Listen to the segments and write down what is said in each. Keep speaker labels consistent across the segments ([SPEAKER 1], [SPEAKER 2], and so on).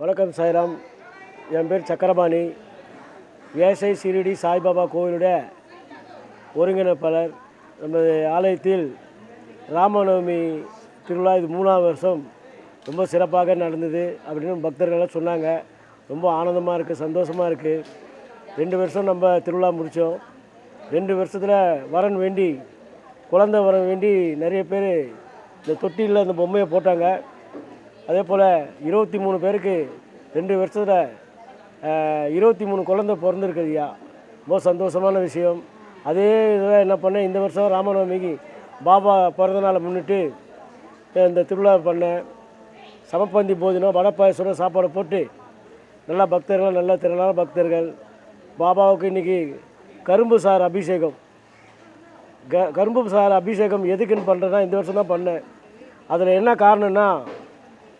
[SPEAKER 1] வணக்கம் சாய்ராம். என் பேர் சக்கரபாணி. விவசாய சிறிடி சாய்பாபா கோவிலுடைய ஒருங்கிணைப்பாளர். நமது ஆலயத்தில் ராமநவமி திருவிழா இது மூணாவது வருஷம். ரொம்ப சிறப்பாக நடந்தது அப்படின்னு பக்தர்கள்லாம் சொன்னாங்க. ரொம்ப ஆனந்தமாக இருக்குது சந்தோஷமாக இருக்குது ரெண்டு வருஷம் நம்ம திருவிழா முடித்தோம் ரெண்டு வருஷத்தில் வரன் வேண்டி குழந்தை வரன் வேண்டி நிறைய பேர் இந்த தொட்டியில் அந்த பொம்மையை போட்டாங்க. அதே போல் இருபத்தி மூணு பேருக்கு ரெண்டு வருஷத்தில் இருபத்தி மூணு குழந்தை பிறந்திருக்குதுயா ரொம்ப சந்தோஷமான விஷயம். அதே இதில் என்ன பண்ணேன் இந்த வருஷம் ராமநவமிக்கு பாபா பிறந்த நாளை முன்னிட்டு இந்த திருவிழா பண்ணேன். சமப்பந்தி போதினம் வடை பாயசம் சாப்பாடு போட்டு நல்லா பக்தர்கள் நல்ல திரளான பக்தர்கள். பாபாவுக்கு இன்றைக்கி கரும்பு சார் அபிஷேகம். க கரும்பு சார் அபிஷேகம் எதுக்குன்னு பண்ணுறேன்னா இந்த வருஷம் தான் பண்ணேன். அதில் என்ன காரணம்னா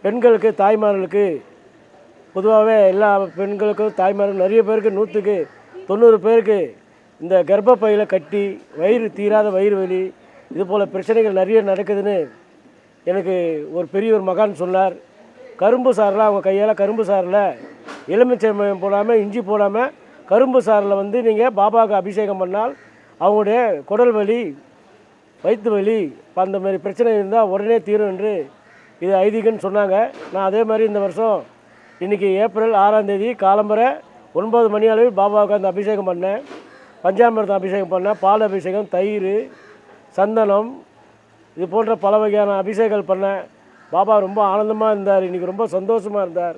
[SPEAKER 1] பெண்களுக்கு தாய்மார்களுக்கு பொதுவாகவே எல்லா பெண்களுக்கும் தாய்மார்கள் நிறைய பேருக்கு நூற்றுக்கு தொண்ணூறு பேருக்கு இந்த கர்ப்பப்பையில் கட்டி வயிறு தீராத வயிறு வலி இது போல் பிரச்சனைகள் நிறைய நடக்குதுன்னு எனக்கு ஒரு பெரிய ஒரு மகான் சொன்னார். கரும்பு சாறில் அவங்க கையால் கரும்பு சாறில் எலுமிச்சை போடாமல் இஞ்சி போடாமல் கரும்பு சாறில் வந்து நீங்கள் பாபாவுக்கு அபிஷேகம் பண்ணால் அவங்களுடைய குடல் வலி வயிற்று வலி இப்போ அந்த மாதிரி பிரச்சனை இருந்தால் உடனே தீரும் என்று இது ஐதீகன்னு சொன்னாங்க. நான் அதே மாதிரி இந்த வருஷம் இன்றைக்கி ஏப்ரல் ஆறாம் தேதி காலம்பரை ஒன்பது மணி அளவில் பாபாவுக்கு அந்த அபிஷேகம் பண்ணேன். பஞ்சாமிரதம் அபிஷேகம் பண்ணேன். பால் அபிஷேகம் தயிர் சந்தனம் இது போன்ற பல வகையான அபிஷேகங்கள் பண்ணேன். பாபா ரொம்ப ஆனந்தமாக இருந்தார். இன்றைக்கி ரொம்ப சந்தோஷமாக இருந்தார்.